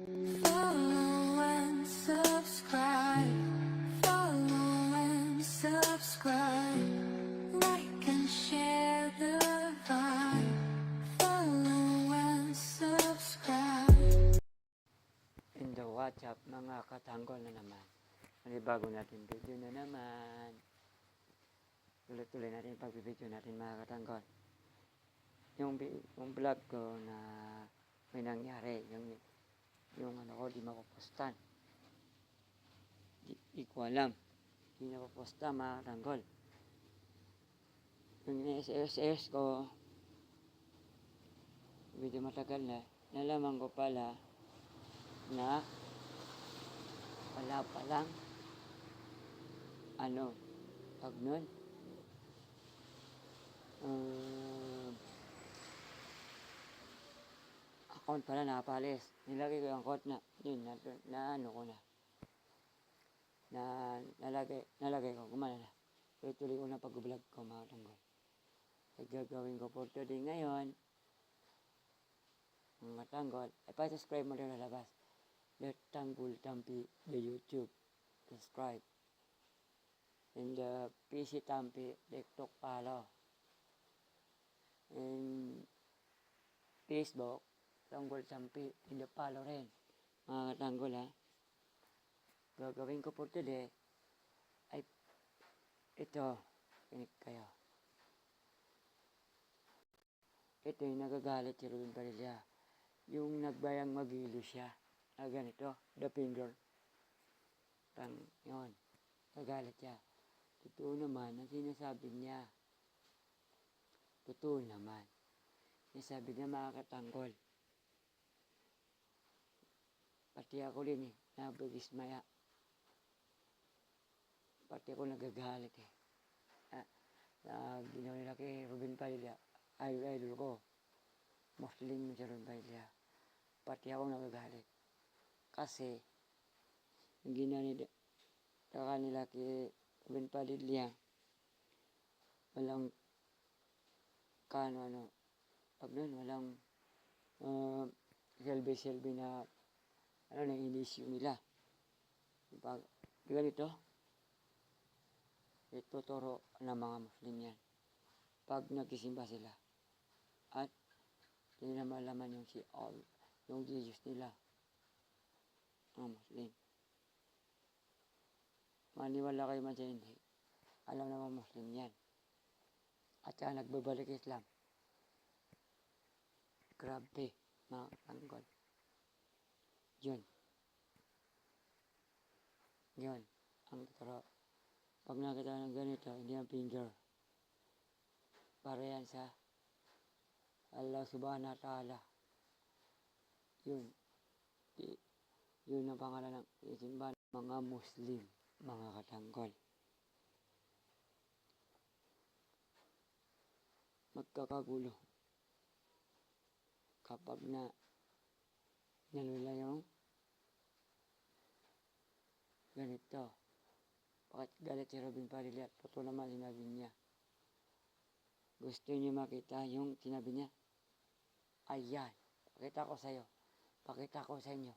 Follow and subscribe. Follow and subscribe. Like and share the vibe. Follow and subscribe. In the WhatsApp, mga katanggol na naman. Manibago natin video na naman. Tuloy-tuloy natin pagbibideo natin mga katanggol. Yung, yung vlog ko na may nangyari, yung, yung ano ko, di mapopostan. Di, di ko alam. Di napoposta mga. Yung SSS ko, medyo matagal na, nalaman ko pala na wala pa lang ano pag nun um, account pala nakapalis nilagay ko yung account na yun na, na ano ko na. Na nalagay nalagay ko gumana na. Tuloy-tuloy ko na pag-vlog ko mga tanggol. Ay gagawin ko for today ngayon. Mga tanggol ay pa-subscribe mo rin lalabas Let Tanggol Tampi the YouTube. Subscribe. And the PC Tampi TikTok follow and Facebook Tanggol Tampi in the follow rin mga katanggol ha gagawin ko for today ay ito kinig kayo ito yung nagagalit si Ruben Padilla yung nagbayang magilo siya na ganito, the finger. Pang, yun, nagalit siya. Totoo naman, ang sinasabi niya. Totoo naman. Sinasabi niya mga katanggol. Pati ako rin eh, nabudismaya. Pati ako nagagalit eh. Ah, na ginawa nila kay Ruben Padilla, idol, idol ko. Muslim si Ruben Padilla. Pati ako nagagalit. Kasi, yung ginawa nila, sa kanila kay Ruben Padilla, walang, kano ano, pag nun, walang, uh, selby-selby na, ano na, inisyu nila. Pag, ganito, ituturo ng mga Muslim yan. Pag nagsisimba sila. At, hindi na malaman yung si all, yung Jesus nila mga Muslim. Maniwala kayo man sa hindi. Alam naman Muslim yan. At saka nagbabalik Islam. Grabe, mga tanggol. Yun. Yun. Ang totoo. Pag nakita ng ganito, hindi ang finger. Para yan sa Allah subhanahu wa ta'ala. Yun. Di, yun ang pangalan ng isimbahan mga Muslim, mga katanggol. Magkakagulo. Kapag na nalula yung ganito. Bakit galit si Robin Padilla? Totoo naman sinabi niya. Gusto niyo makita yung sinabi niya? Ayan. Pakita ko sa'yo. Pakita ko sa inyo.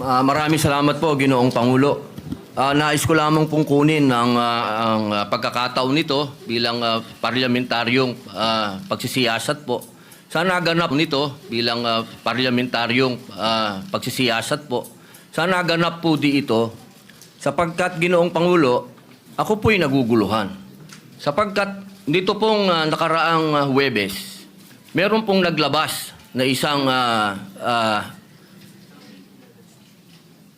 Ah, maraming salamat po, Ginoong Pangulo. Ah, nais ko lamang pong kunin ang, ah, ang ah, pagkakataon nito bilang ah, parlamentaryong ah, pagsisiyasat po. Sa naganap nito bilang ah, parlamentaryong ah, pagsisiyasat po. Sa naganap po di ito, sapagkat Ginoong Pangulo, ako po'y naguguluhan. Sapagkat dito pong ah, nakaraang ah, Huwebes, meron pong naglabas na isang ah, ah,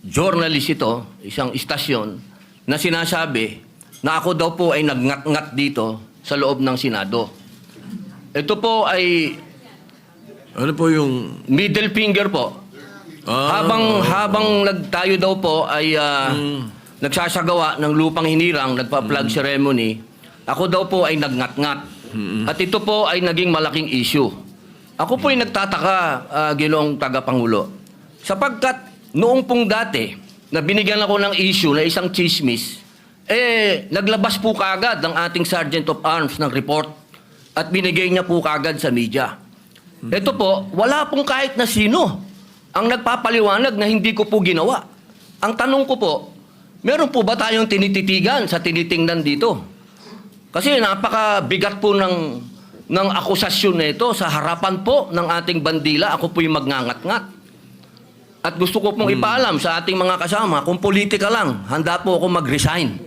journalist ito, isang istasyon, na sinasabi na ako daw po ay nagngat-ngat dito sa loob ng Senado. Ito po ay Ano po yung... middle finger po. Ah, habang habang nagtayo daw po ay ah, nagsasagawa ng lupang hinirang, nagpa-flag ceremony, ako daw po ay nagngat-ngat. At ito po ay naging malaking issue. Ako po ay nagtataka, ah, Ginoong Tagapangulo, sapagkat noong pong dati, na binigyan ako ng issue na isang chismis, eh, naglabas po kagad ng ating Sergeant of Arms ng report at binigay niya po kagad sa media. Ito po, wala pong kahit na sino ang nagpapaliwanag na hindi ko po ginawa. Ang tanong ko po, meron po ba tayong tinititigan sa tinitingnan dito? Kasi napakabigat po ng, ng akusasyon na ito sa harapan po ng ating bandila. Ako po yung magngangat-ngat. At gusto ko pong ipaalam sa ating mga kasama, kung politika lang, handa po ako mag-resign.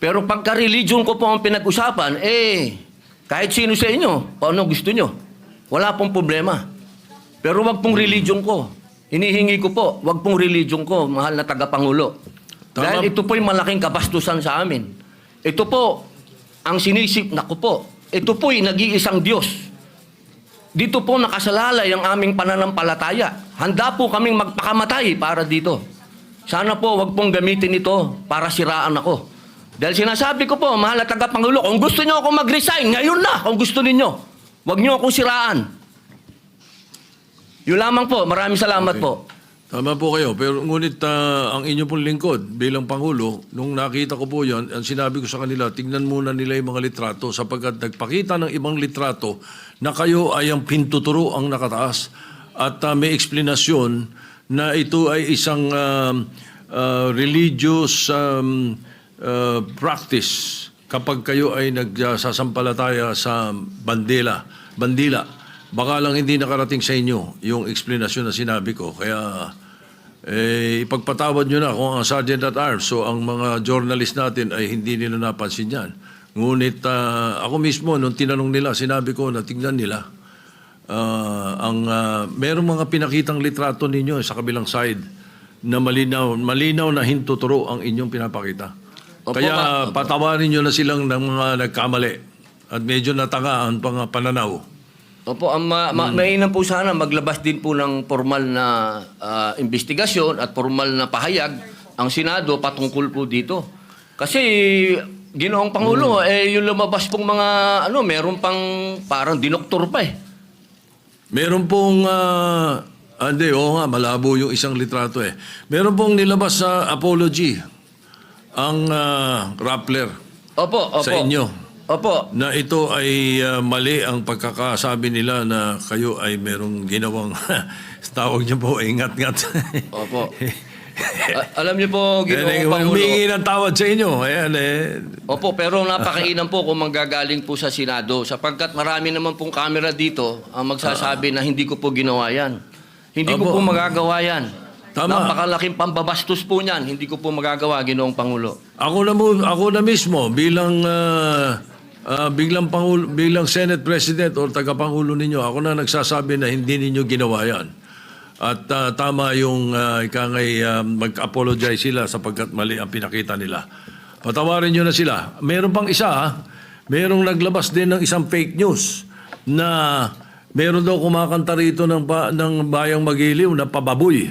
Pero pagka religion ko po ang pinag-usapan, eh, kahit sino sa inyo, kung ano gusto nyo, wala pong problema. Pero wag pong religion ko. Hinihingi ko po, wag pong religion ko, mahal na tagapangulo. Tama. Dahil ito po yung malaking kabastusan sa amin. Ito po, ang sinisip na ko po, ito po yung nag-iisang Diyos. Dito po nakasalalay ang aming pananampalataya. Handa po kaming magpakamatay para dito. Sana po wag pong gamitin ito para siraan ako. Dahil sinasabi ko po, mahal na tagapangulo, kung gusto niyo ako mag-resign, ngayon na, kung gusto ninyo. Huwag niyo akong siraan. Yun lamang po. Maraming salamat po. Tama po kayo. Pero ngunit ah, ang inyo pong lingkod bilang Pangulo, nung nakita ko po yan, ang sinabi ko sa kanila, tingnan muna nila yung mga litrato sapagkat nagpakita ng ibang litrato na kayo ay ang pintuturo ang nakataas at ah, may eksplanasyon na ito ay isang um, ah, religious um, ah, practice kapag kayo ay nagsasampalataya sa bandila. Bandila. Baka lang hindi nakarating sa inyo yung explanation na sinabi ko. Kaya eh, ipagpatawad nyo na kung ang Sergeant at Arms, so ang mga journalist natin ay hindi nila napansin yan. Ngunit ah, ako mismo, nung tinanong nila, sinabi ko na tingnan nila. ah, ang ah, merong mga pinakitang litrato ninyo sa kabilang side na malinaw, malinaw na hintuturo ang inyong pinapakita. Opo, Kaya ma- opo. patawarin nyo na silang ng mga nagkamali at medyo natanga ang pang pananaw. Opo, ang ma- ma- mainam po sana maglabas din po ng formal na ah, investigasyon at formal na pahayag ang Senado patungkol po dito. Kasi Ginoong Pangulo, eh yung lumabas pong mga ano, meron pang parang dinoktor pa eh. Meron pong, ah, hindi, oo nga, malabo yung isang litrato eh. Meron pong nilabas sa apology ang ah, Rappler Opo, opo. sa inyo Opo. na ito ay ah, mali ang pagkakasabi nila na kayo ay merong ginawang, tawag niyo po, ingat-ngat. Opo. A- alam niyo po, Ginoong Pangulo. Humingi ng tawad sa inyo. Ayan eh. Opo, pero napakainam po kung manggagaling po sa Senado sapagkat marami naman pong camera dito ang magsasabi na hindi ko po ginawa yan. Hindi ko Opo. po magagawa yan. Tama. Napakalaking pambabastos po niyan. Hindi ko po magagawa, Ginoong Pangulo. Ako na mo, ako na mismo bilang ah, ah, biglang pangulo, bilang Senate President o tagapangulo ninyo, ako na nagsasabi na hindi ninyo ginawa 'yan. At ah, tama yung uh, ikangay ah, mag-apologize sila sapagkat mali ang pinakita nila. Patawarin nyo na sila. Meron pang isa, ha? merong naglabas din ng isang fake news na meron daw kumakanta rito ng, ng bayang magiliw na pababoy.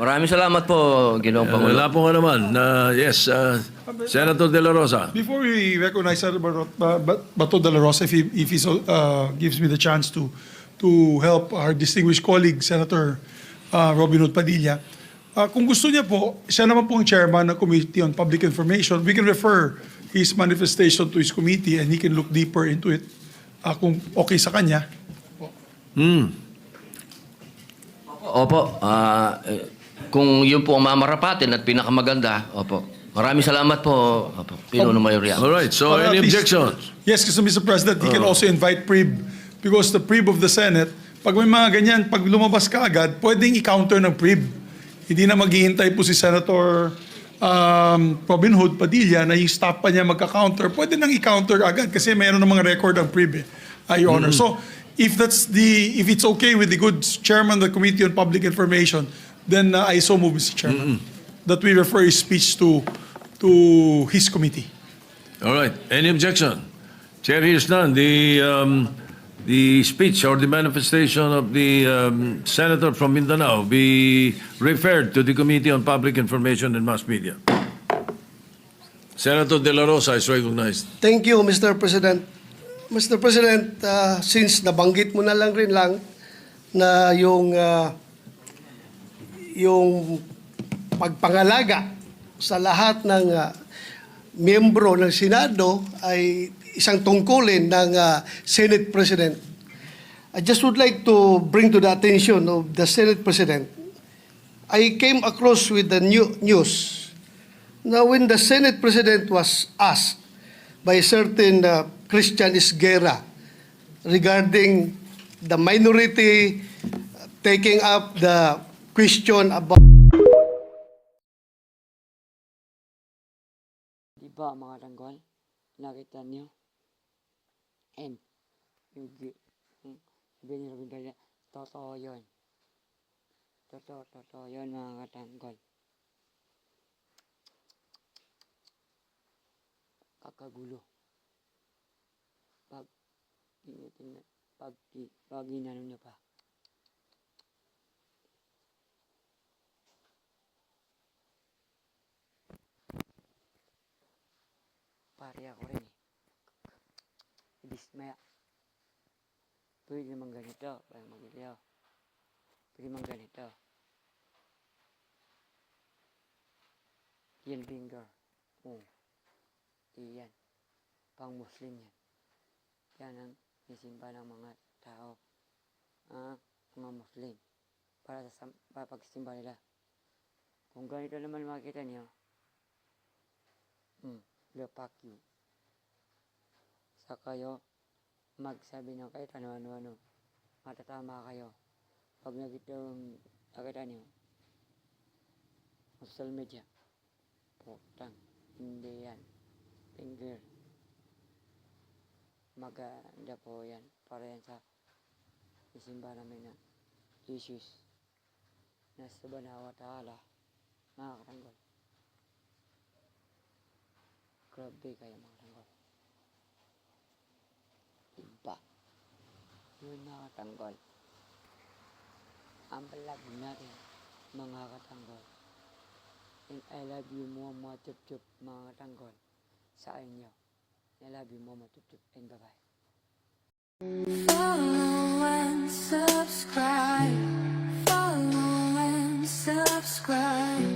Maraming salamat po, Ginoong Uh, Pangulo. wala po nga naman. Uh, yes, uh, Senator De La Rosa. Before we recognize Senator Bato de la Rosa, if he, if he so, uh, gives me the chance to to help our distinguished colleague, Senator uh, Robin Hood Padilla, uh, kung gusto niya po, siya naman po ang chairman ng Committee on Public Information, we can refer his manifestation to his committee and he can look deeper into it uh, kung okay sa kanya. Hmm. Opo, ah, eh, kung yun po ang mamarapatin at pinakamaganda, opo. Maraming salamat po, opo. Pinuno Mayoria. All right, so any least- objections? Yes, kasi Mr. President, he can also invite PRIB because the PRIB of the Senate, pag may mga ganyan, pag lumabas ka agad, pwedeng i-counter ng PRIB. Hindi na maghihintay po si Senator um, Robin Hood Padilla na yung staff pa niya magka-counter. Pwede nang i-counter agad kasi mayroon ng mga record ang PRIB, eh, uh, Your Honor. So, if that's the, if it's okay with the good chairman of the Committee on Public Information, then uh, I so move, Mr. Chairman, that we refer his speech to to his committee. All right, any objection? Chair hears none. The um, the speech or the manifestation of the um, senator from Mindanao be referred to the Committee on Public Information and Mass Media. Senator De La Rosa is recognized. Thank you, Mr. President. Mr. President, uh, since nabanggit mo na lang rin lang na yung uh, yung pagpangalaga sa lahat ng uh, miyembro ng Senado ay isang tungkulin ng uh, Senate President. I just would like to bring to the attention of the Senate President. I came across with the new news Now, when the Senate President was asked by certain uh, Christian Isguera regarding the minority taking up the question about Di ba mga tanggol? Nakita niyo? And, yung, ni Robin Padilla, totoo yun. Totoo, totoo yun mga katanggol. Kakagulo. Pag, tinitingnan, pag, i- pag inano niyo pa. Pare ako rin eh. Dismaya. Pwede naman ganito. Pwede naman ganito. Pwede naman ganito. Yan finger. Oo. Iyan. Pang Muslim yan. Yan ang isimba ng mga tao. Ah, mga Muslim. Para sa para pagsimba nila. Kung ganito naman makikita niyo, hmm, lepak you. Sa kayo, magsabi ng kahit ano-ano-ano. Matatama kayo. Pag nakita, nakita niyo, social media, putang, hindi yan. Finger. Maganda po yan. Para yan sa isimba namin na Jesus na subhanahu wa ta'ala. Mga katanggol. Grabe kayo mga tanggol. Diba? Yun mga katanggol. Ang vlog natin mga katanggol. And I love you more mga chup-chup mga katanggol sa inyo. I love you more mga chup-chup and bye-bye. Follow and subscribe. Follow and subscribe.